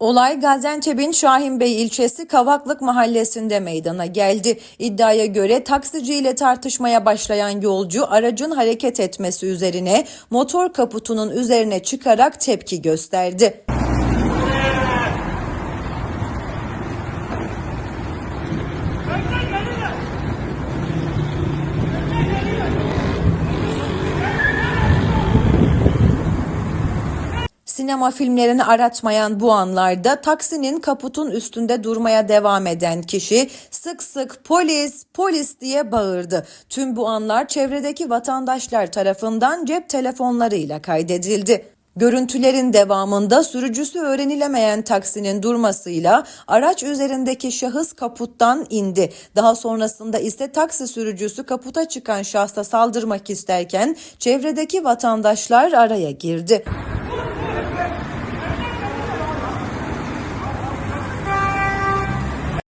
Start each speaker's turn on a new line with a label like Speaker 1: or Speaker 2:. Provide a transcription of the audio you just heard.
Speaker 1: Olay Gaziantep'in Şahinbey ilçesi Kavaklık mahallesinde meydana geldi. İddiaya göre taksiciyle tartışmaya başlayan yolcu aracın hareket etmesi üzerine motor kaputunun üzerine çıkarak tepki gösterdi. Sinema filmlerini aratmayan bu anlarda taksinin kaputun üstünde durmaya devam eden kişi sık sık polis polis diye bağırdı. Tüm bu anlar çevredeki vatandaşlar tarafından cep telefonlarıyla kaydedildi. Görüntülerin devamında sürücüsü öğrenilemeyen taksinin durmasıyla araç üzerindeki şahıs kaputtan indi. Daha sonrasında ise taksi sürücüsü kaputa çıkan şahsa saldırmak isterken çevredeki vatandaşlar araya girdi.